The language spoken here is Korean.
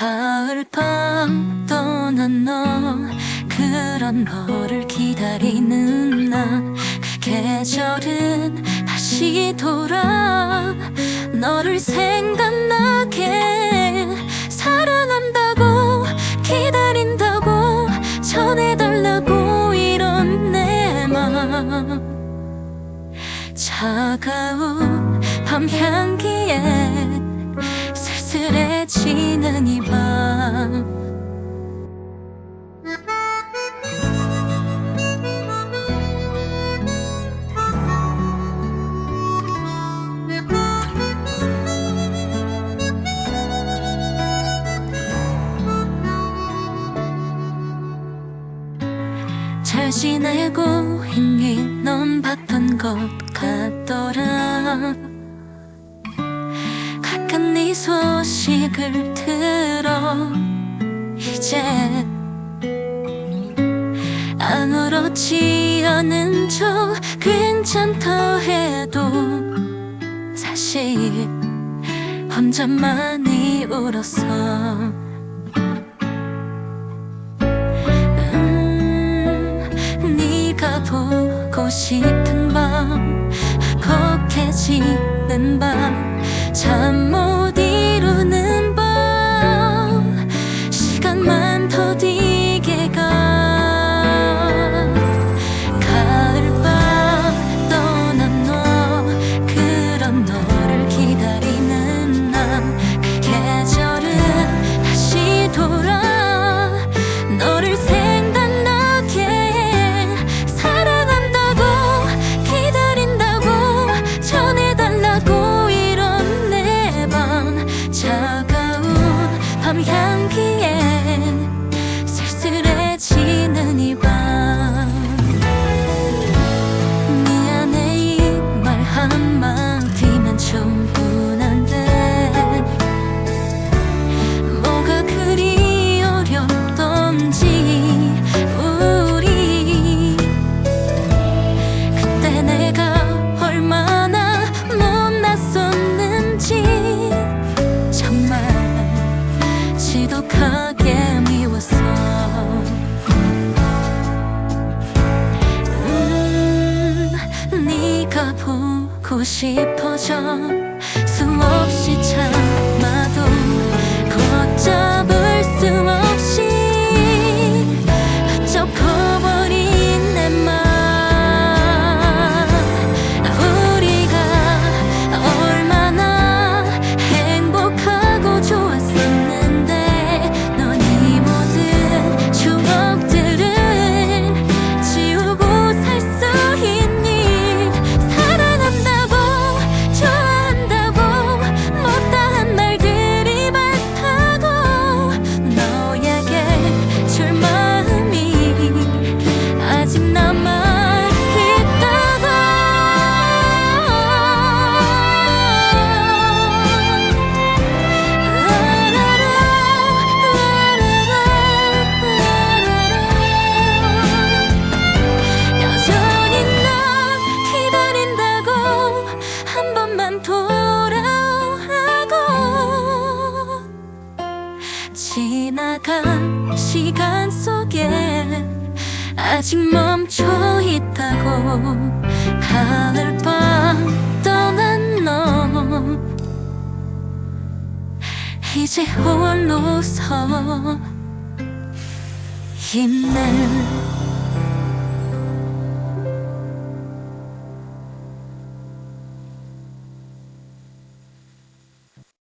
가을 밤 떠난 너 그런 너를 기다리는 나 그 계절은 다시 돌아. 너를 생각나게 사랑한다고 기다린다고 전해달라고 이런 내 맘 차가운 밤 향기에 잘 지내고 있니 넌 바쁜 것 같더라. 가끔 네 소식을 들어 이제 아무렇지 않은 척 괜찮다 해도 사실 혼자 많이 울었어 지는 밤 잠못 네가 보고 싶어져 수없이 참아 지나간 시간 속에 아직 멈춰 있다고 가을밤 떠난 너. 이제 홀로서 힘내